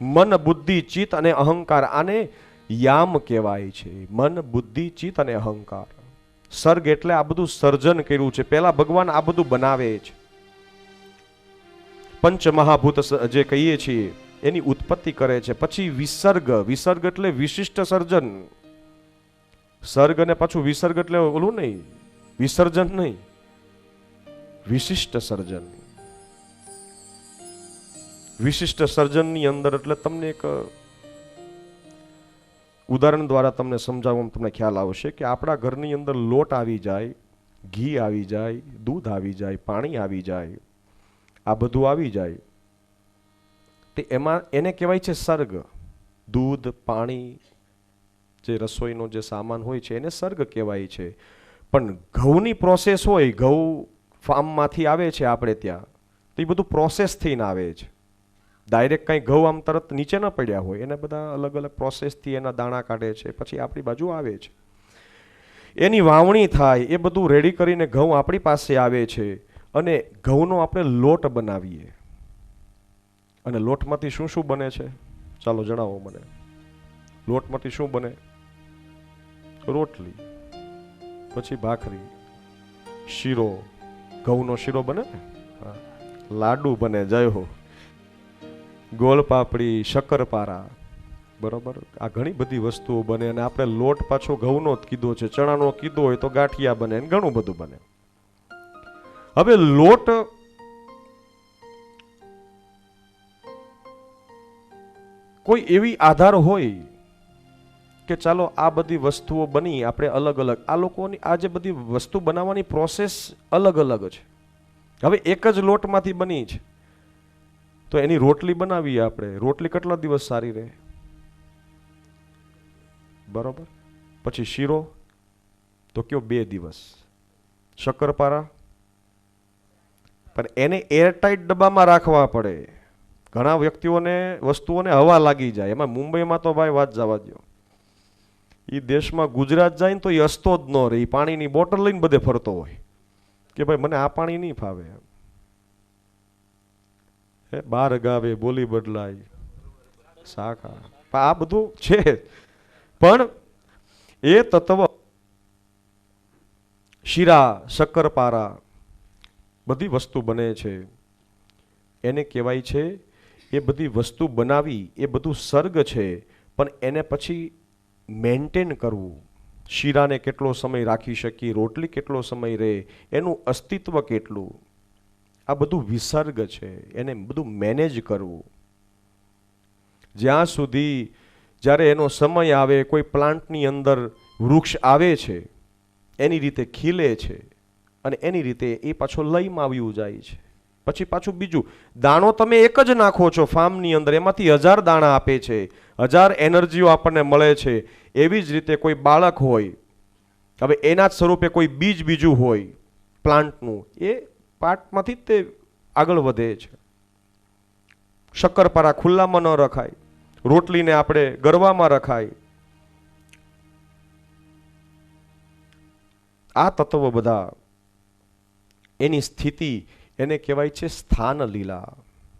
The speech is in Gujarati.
મન, બુદ્ધિ, ચિત્ત અને અહંકાર આને યામ કહેવાય છે. મન, બુદ્ધિ, ચિત્ત અને અહંકાર. સર્ગ એટલે આ બધું સર્જન કર્યું છે. પહેલા ભગવાન આ બધું બનાવે છે. પંચમહાભૂત જે કહીએ છીએ, એની ઉત્પત્તિ કરે છે. પછી વિસર્ગ. વિસર્ગ એટલે વિશિષ્ટ સર્જન. સર્ગ અને પાછું વિસર્ગ એટલે ઓલું નહીં. વિસર્જન નહીં. વિશિષ્ટ સર્જન. વિશિષ્ટ સર્જનની અંદર એટલે તમને એક ઉદાહરણ દ્વારા તમને સમજાવવામાં તમને ખ્યાલ આવશે કે આપણા ઘરની અંદર લોટ આવી જાય, ઘી આવી જાય, દૂધ આવી જાય, પાણી આવી જાય, આ બધું આવી જાય. તે એમાં એને કહેવાય છે સર્ગ. દૂધ, પાણી, જે રસોઈનો જે સામાન હોય છે એને સર્ગ કહેવાય છે. પણ ઘઉંની પ્રોસેસ હોય, ઘઉં ફાર્મમાંથી આવે છે આપણે ત્યાં, તો એ બધું પ્રોસેસ થઈને આવે છે. ડાયરેક્ટ કંઈ ઘઉં આમ તરત નીચે ન પડ્યા હોય. એને બધા અલગ અલગ પ્રોસેસથી એના દાણા કાઢે છે. પછી આપણી બાજુ આવે છે. એની વાવણી થાય, એ બધું રેડી કરીને ઘઉં આપણી પાસે આવે છે અને ઘઉંનો આપણે લોટ બનાવીએ. અને લોટમાંથી શું શું બને છે? ચાલો જણાવો મને. લોટમાંથી શું બને? રોટલી, પછી ભાખરી, શીરો. ઘઉંનો શીરો બને ને. લાડુ બને, જય હો. ગોળ પાપડી શક્કરપારા, બરોબર? આ ઘણી બધી વસ્તુઓ બને અને આપણે લોટ પાછો ઘઉંનો જ કીધો છે, ચણાનો કીધો હોય તો ગાંઠિયા બને ઘણું બધું બને. હવે લોટ કોઈ એવી આધાર હોય કે ચાલો આ બધી વસ્તુઓ બની, આપણે અલગ અલગ. આ લોકોની આ જે બધી વસ્તુ બનાવવાની પ્રોસેસ અલગ અલગ છે. હવે એક જ લોટમાંથી બની છે તો એની રોટલી બનાવીએ આપણે. રોટલી કેટલા દિવસ સારી રહે? બરોબર? પછી શીરો, તો કયો બે દિવસ? શક્કરપારા? પણ એને એરટાઈટ ડબ્બામાં રાખવા પડે. ઘણા વ્યક્તિઓને, વસ્તુઓને હવા લાગી જાય. એમાં મુંબઈમાં તો ભાઈ વાત જવા દો એ દેશમાં ગુજરાત જાય ને તો એ હસતો જ ન રહે. એ પાણીની બોટલ લઈને બધે ફરતો હોય. કે ભાઈ મને આ પાણી નહીં ફાવે એમ. હે, બાર ગાવે બોલી બદલાય. શાખા. આ બધું છે. પણ એ તત્વ શીરા, શક્કરપારા બધી વસ્તુ બને છે. એને કહેવાય છે, એ બધી વસ્તુ બનાવી, એ બધું સર્ગ છે, પણ એને પછી મેન્ટેન કરવું. શીરાને કેટલો સમય રાખી શકીએ, રોટલી કેટલો સમય રહે, એનું અસ્તિત્વ કેટલું? આ બધું વિસર્ગ છે. એને બધું મેનેજ કરવું. જ્યાં સુધી જ્યારે એનો સમય આવે, કોઈ પ્લાન્ટની અંદર વૃક્ષ આવે છે, એની રીતે ખીલે છે અને એની રીતે એ પાછો લઈમાં આવ્યું જાય છે. પછી પાછું બીજું, દાણો તમે એક જ નાખો છો ફાર્મની અંદર, એમાંથી હજાર દાણા આપે છે, હજાર એનર્જીઓ આપણને મળે છે. એવી જ રીતે કોઈ બાળક હોય, હવે એના જ સ્વરૂપે કોઈ બીજ બીજું હોય, પ્લાન્ટનું, એ પાર્ટમાંથી જ તે આગળ વધે છે. શક્કરપારા ખુલ્લામાં ન રખાય. રોટલીને આપણે ગરવામાં રખાય. આ તત્વો બધા એની સ્થિતિ એને કહેવાય છે સ્થાન લીલા